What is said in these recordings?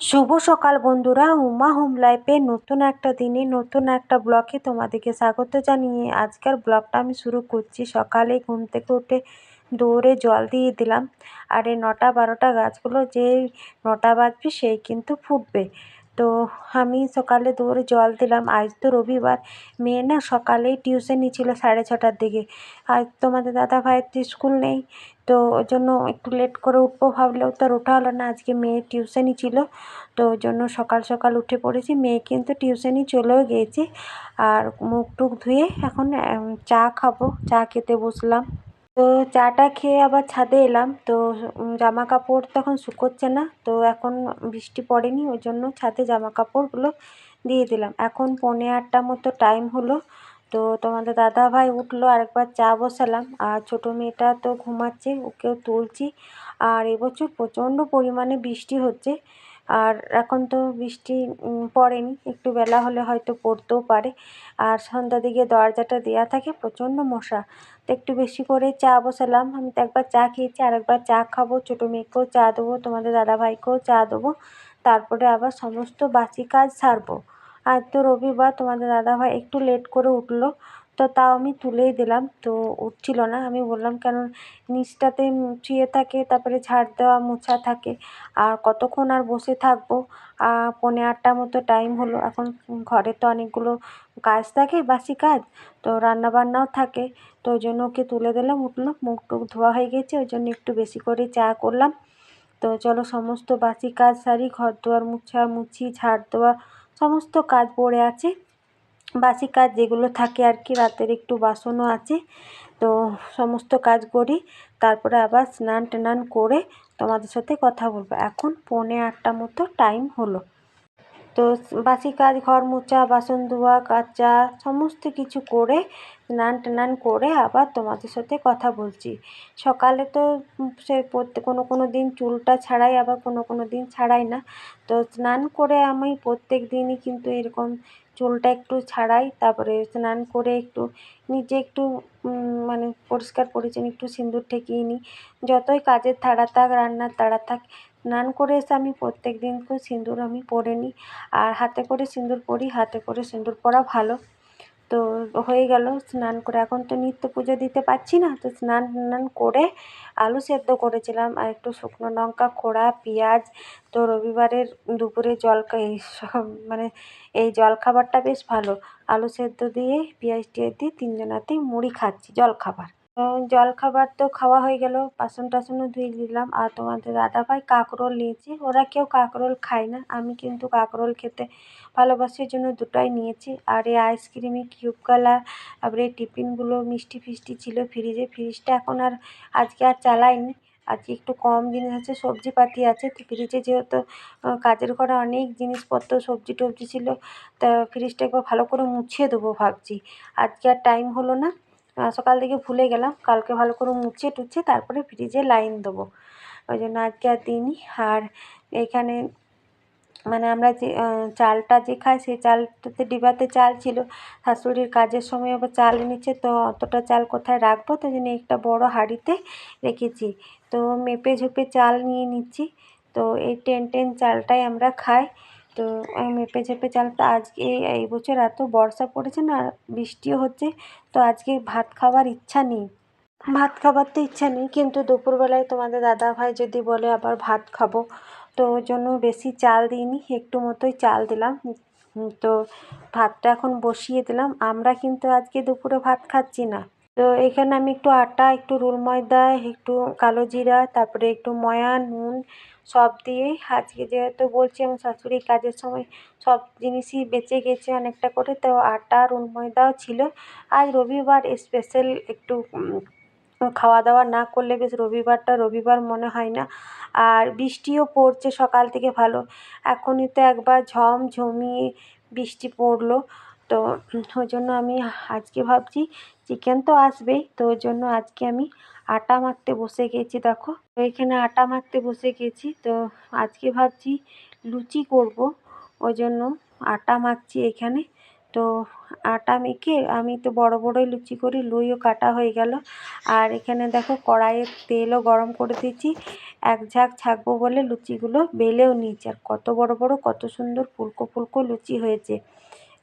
শুভ সকাল বন্ধুরা। উমা হোম লাইফে নতুন একটা দিনে, নতুন একটা ব্লকে তোমাদেরকে স্বাগত জানিয়ে আজকের ব্লকটা আমি শুরু করছি। সকালে ঘুম থেকে উঠে দৌড়ে জল দিয়ে দিলাম। আর এই নটা বারোটা গাছগুলো যেই নটা বাজবে সেই কিন্তু ফুটবে। তো আমি সকালে দৌড়ে জল দিলাম। আজ তো রবিবার। মেয়ে না সকালেই টিউশনি ছিল সাড়ে ছটার দিকে। আজ তোমাদের দাদা ভাইয়ের তো স্কুল নেই। তো ওই জন্য একটু লেট করে উঠবো ভাবলেও তো ওঠা হলো না। আজকে মেয়ের টিউশনই ছিল তো ওই জন্য সকাল সকাল উঠে পড়েছি। মেয়ে কিন্তু টিউশনই চলেও গিয়েছে। আর মুখ টুক ধুয়ে এখন চা খাব। চা খেতে বসলাম। তো চাটা খেয়ে আবার ছাদে এলাম। তো জামা কাপড় তখন শুকোচ্ছে না। তো এখন বৃষ্টি পড়েনি, ওই জন্য ছাদে জামা কাপড়গুলো দিয়ে দিলাম। এখন পৌনে আটটা মতো টাইম হলো। তো তোমাদের দাদা ভাই উঠল, আরেকবার চা বসালাম। আর ছোটো মেয়েটা তো ঘুমাচ্ছে, ওকেও তুলছি। আর এবছর প্রচণ্ড পরিমাণে বৃষ্টি হচ্ছে। আর এখন তো বৃষ্টি পড়েনি। একটু বেলা হলে হয়তো পড়তেও পারে। আর সন্ধ্যার দিকে দরজাটা দেওয়া থাকে প্রচণ্ড মশা। তো একটু বেশি করে চা বসালাম। আমি তো একবার চা খেয়েছি, আরেকবার চা খাব। ছোটো মেয়েকেও চা দেবো, তোমাদের দাদাভাইকেও চা দেবো। তারপরে আবার সমস্ত বাসি কাজ সারবো। আর তো রবিবার, তোমাদের দাদাভাই একটু লেট করে উঠল। তো তাও আমি তুলেই দিলাম। তো উঠছিল না। আমি বললাম, কেন নিচটাতে শুয়ে থাকে, তারপরে ঝাড় দেওয়া, মোছা থাকে। আর কতক্ষণ আর বসে থাকব? পৌনে আটটা মতো টাইম হলো। এখন ঘরে তো অনেকগুলো কাজ থাকে, বাসি কাজ। তো রান্না বান্নাও থাকে। তো ওই জন্য ওকে তুলে দিলাম উঠল মুখ টুক ধোয়া হয়ে গেছে। ওই জন্য একটু বেশি করে চা করলাম। তো চলো, সমস্ত বাসি কাজ সারি, ঘর দুয়ার মুছা, মুছি, ঝাড় দেওয়া, সমস্ত কাজ পড়ে আছে। বাসি কাজ যেগুলো থাকে আর কি, রাতের একটু বাসনও আছে। তো সমস্ত কাজ করি, তারপরে আবার স্নান টান করে তোমাদের সাথে কথা বলব। এখন পৌনে আটটা মতো টাইম হলো। তো বাসি কাজ, ঘর মোছা, বাসন ধোয়া, কাচা, সমস্ত কিছু করে, স্নান টান করে আবার তোমাদের সাথে কথা বলছি। সকালে তো সে প্রত্যেক কোনো কোনো দিন চুলটা ছাড়াই, আবার কোনো কোনো দিন ছাড়াই না। তো স্নান করে আমি প্রত্যেক দিনই কিন্তু এরকম চুলটা একটু ছাড়াই, তারপরে স্নান করে একটু নিজে একটু মানে পরিষ্কার পরিচ্ছন্ন একটু সিঁদুর ঠেকিয়ে নিই। যতই কাজের তাড়া থাক রান্নার তাড়া থাক স্নান করে এসে আমি প্রত্যেক দিন তো সিঁদুর আমি পরে নিই। আর হাতে করে সিঁদুর পরি, হাতে করে সিঁদুর পরা ভালো। তো হয়ে গেল স্নান করে। এখন তো নিত্য পুজো দিতে পারছি না। তো স্নান টান করে আলু সেদ্ধ করেছিলাম। আর একটু শুকনো লঙ্কা, খোড়া, পেঁয়াজ। তো রবিবারের দুপুরে জল এই সব মানে এই জলখাবারটা বেশ ভালো। আলু সেদ্ধ দিয়ে, পেঁয়াজ টিয়াজ দিয়ে তিনজনাতেই মুড়ি খাচ্ছি জলখাবার জলখাবার তো খাওয়া হয়ে গেল। বাসন টাসনও ধুয়ে দিলাম। আর তোমাদের দাদাভাই কাঁকরোল নিয়েছি। ওরা কেউ কাঁকরোল খায় না। আমি কিন্তু কাঁকরোল খেতে ভালোবাসি জন্য দুটোই নিয়েছি। আর এই আইসক্রিমে কিউব কালার, তারপরে টিফিনগুলো মিষ্টি ফিষ্টি ছিল ফ্রিজে। ফ্রিজটা এখন আর আজকে আর চালাইনি। আজকে একটু কম জিনিস আছে, সবজিপাতি আছে। তো ফ্রিজে যেহেতু কাজের ঘরে অনেক জিনিসপত্র, সবজি টবজি ছিল, তা ফ্রিজটা একবার ভালো করে মুছিয়ে দেবো ভাবছি। আজকে আর টাইম হলো না। সকাল থেকে ভুলে গেলাম। কালকে ভালো করে মুছে টুছে তারপরে ফ্রিজে লাইন দেবো। ওই জন্য আজকে আর দিইনি। আর এখানে মানে আমরা যে চালটা যে খাই, সেই চালটাতে ডিবাতে চাল ছিল। শাশুড়ির কাজের সময় আবার চাল এনেছে, তো অতটা চাল কোথায় রাখব? তাই জন্য একটা বড় হাঁড়িতে রেখেছি। তো মেপে ঝুপে চাল নিয়ে নিচ্ছি। তো এই টেন টেন চালটাই আমরা খাই। তো মেপে ঝেপে চালটা আজকে এই বছর এত বর্ষা পড়েছে না, বৃষ্টিও হচ্ছে, তো আজকে ভাত খাওয়ার ইচ্ছা নেই। ভাত খাবার তো ইচ্ছা নেই, কিন্তু দুপুরবেলায় তোমাদের দাদা ভাই যদি বলে আবার ভাত খাব, তো ওই জন্য বেশি চাল দিইনি, একটু মতোই চাল দিলাম। তো ভাতটা এখন বসিয়ে দিলাম। আমরা কিন্তু আজকে দুপুরে ভাত খাচ্ছি না। তো এখানে আমি একটু আটা, একটু রোল ময়দা, একটু কালো জিরা, তারপরে একটু ময়া, নুন সব দিয়েই আজকে যেহেতু বলছি আমার শাশুড়ি কাজের সময় সব জিনিসই বেঁচে গেছে অনেকটা করে, তো আটা, রোল ময়দাও ছিল। আজ রবিবার স্পেশাল একটু খাওয়া দাওয়া না করলে বেশ রবিবারটা রবিবার মনে হয় না। আর বৃষ্টিও পড়ছে সকাল থেকে ভালো। এখনই তো একবার ঝম ঝমিয়ে বৃষ্টি পড়ল। তো ওই জন্য আমি আজকে ভাবছি চিকেন তো আসবেই, তো ওই জন্য আজকে আমি আটা মাখতে বসে গেছি দেখো। তো এখানে আটা মাখতে বসে গেছি, তো আজকে ভাবছি লুচি করব ওই জন্য আটা মাখছি এখানে। তো আটা মেখে আমি তো বড় বড়ই লুচি করি, লুইও কাটা হয়ে গেল। আর এখানে দেখো কড়াইয়ে তেলও গরম করে দিয়েছি, এক ঝাঁক ছাকবো বলে লুচিগুলো বেলেও নিয়েছি। আর কত বড় বড়, কত সুন্দর ফুলকো ফুলকো লুচি হয়েছে।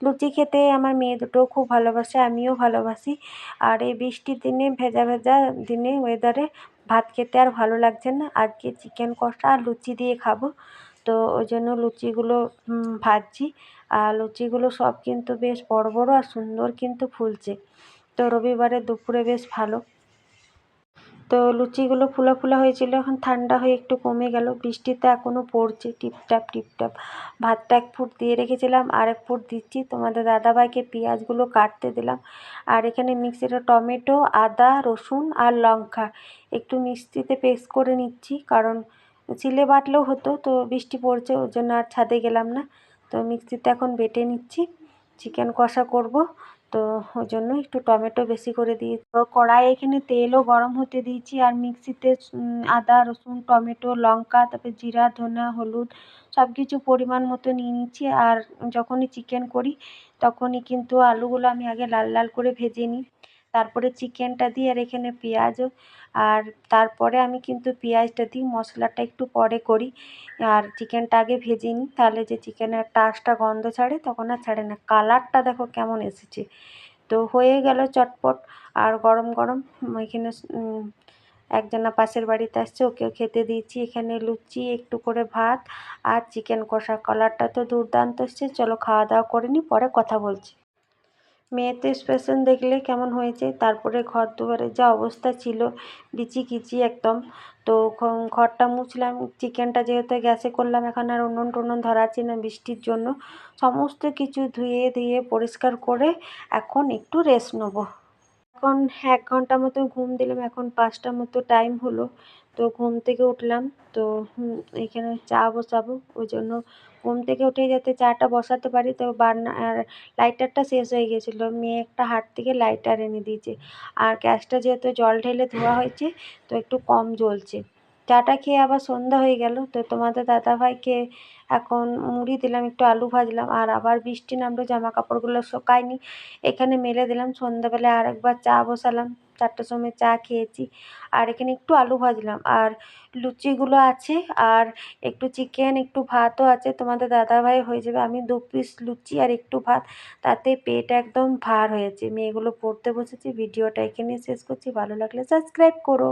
লুচি খেতে আমার মেয়ে দুটোও খুব ভালোবাসে, আমিও ভালোবাসি। আর এই বৃষ্টির দিনে, ভেজা ভেজা দিনে ওয়েদারে ভাত খেতে আর ভালো লাগছে না। আজকে চিকেন কষা আর লুচি দিয়ে খাব। তো ওই জন্য লুচিগুলো ভাজছি। আর লুচিগুলো সব কিন্তু বেশ বড় বড় আর সুন্দর কিন্তু ফুলছে। তো রবিবারে দুপুরে বেশ ভালো। তো লুচিগুলো ফুলা ফুলা হয়েছিল, এখন ঠান্ডা হয়ে একটু কমে গেল। বৃষ্টিতে এখনও পড়ছে, টিপটাপ টিপটাপ। ভাতটা এক ফুট দিয়ে রেখেছিলাম, আর এক ফুট দিচ্ছি। তোমাদের দাদাভাইকে পেঁয়াজগুলো কাটতে দিলাম। আর এখানে মিক্সিতে টমেটো, আদা, রসুন আর লঙ্কা একটু মিক্সিতে পেস্ট করে নিচ্ছি, কারণ চিলে বাটলেও হতো, তো বৃষ্টি পড়ছে, ওর জন্য আর ছাদে গেলাম না। তো মিক্সিতে এখন বেটে নিচ্ছি, চিকেন কষা করব। তো ওই জন্য একটু টমেটো বেশি করে দিয়ে তো কড়াই এখানে তেলও গরম হতে দিয়েছি আর মিক্সিতে আদা, রসুন, টমেটো, লঙ্কা, তারপর জিরা, ধনা, হলুদ সব কিছু পরিমাণ মতো নিয়ে নিচ্ছি। আর যখনই চিকেন করি, তখনই কিন্তু আলুগুলো আমি আগে লাল লাল করে ভেজে নিই। তারপরে চিকেনটা দিই আর এখানে পেঁয়াজও। আর তারপরে আমি কিন্তু পেঁয়াজটা দিই, মশলাটা একটু পরে করি। আর চিকেনটা আগে ভেজে নিই, তাহলে যে চিকেনের একটা আঁশটা গন্ধ ছাড়ে, তখন আর ছাড়ে না। কালারটা দেখো কেমন এসেছে। তো হয়ে গেল চটপট। আর গরম গরম এখানে একজনা পাশের বাড়িতে আসছে, ওকেও খেতে দিয়েছি। এখানে লুচি, একটু করে ভাত আর চিকেন কষা। কালারটা তো দুর্দান্ত এসছে। চলো খাওয়া দাওয়া করে নিই, পরে কথা বলছি। মেয়েতে স্পেশন দেখলে কেমন হয়েছে? তারপরে ঘর দুয়ারে যা অবস্থা ছিল, বিচি কিচি একদম। তো ঘরটা মুছলাম চিকেনটা যেহেতু গ্যাসে করলাম, এখন আর উনুন টুনুন ধরাচ্ছি না বৃষ্টির জন্য। সমস্ত কিছু ধুয়ে ধুয়ে পরিষ্কার করে এখন একটু রেস্ট নেব। এখন এক ঘণ্টা মতো ঘুম দিলাম, এখন পাঁচটা মতো টাইম হলো। তো ঘুম থেকে উঠলাম, তো এখানে চা বসাবো, ওই জন্য ঘুম থেকে উঠে যাতে চাটা বসাতে পারি, তো বার্নার আর লাইটারটা শেষ হয়ে গেছিল। মেয়ে একটা হাট থেকে লাইটার এনে দিয়েছে। আর গ্যাসটা যেহেতু জল ঢেলে ধোয়া হয়েছে, তো একটু কম জ্বলছে। চাটা খেয়ে আবার সন্ধ্যা হয়ে গেল। তো তোমাদের দাদাভাইকে এখন মুড়ি দিলাম, একটু আলু ভাজলাম আর আবার বৃষ্টি নামলো জামা কাপড়গুলো শুকায়নি। এখানে মেলে দিলাম, সন্ধ্যাবেলায় আর একবার চা বসালাম, চারটার সময় চা খেয়েছি। আর এখানে একটু আলু ভাজলাম। আর লুচিগুলো আছে আর একটু চিকেন, একটু ভাতও আছে। তোমাদের দাদাভাই হয়ে যাবে, আমি দু পিস লুচি আর একটু ভাত। তাতে পেট একদম ভার হয়েছে। মেয়েগুলো পড়তে বসেছি, ভিডিওটা এখানে শেষ করছি। ভালো লাগলে সাবস্ক্রাইব করো।